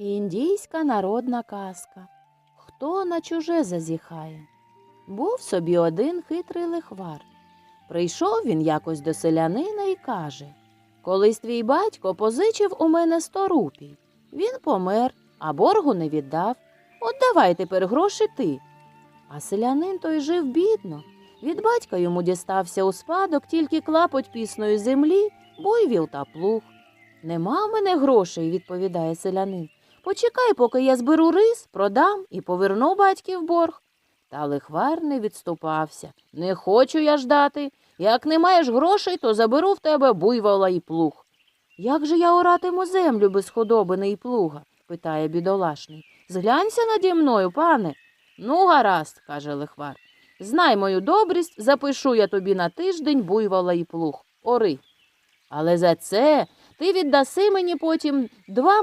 Індійська народна казка. Хто на чуже зазіхає? Був собі один хитрий лихвар. Прийшов він якось до селянина і каже Колись твій батько позичив у мене сто рупій. Він помер, а боргу не віддав. От давай тепер гроші ти. А селянин той жив бідно. Від батька йому дістався у спадок тільки клапоть пісної землі, буйвіл та плуг. Нема в мене грошей, відповідає селянин. Почекай, поки я зберу рис, продам і поверну батьків борг. Та лихвар не відступався. Не хочу я ждати. Як не маєш грошей, то заберу в тебе буйвола і плуг. Як же я оратиму землю без худобини і плуга? питає бідолашний. Зглянься наді мною, пане. Ну, гаразд, каже лихвар. Знай мою добрість, запишу я тобі на тиждень буйвола і плуг. Ори. Але за це ти віддаси мені потім два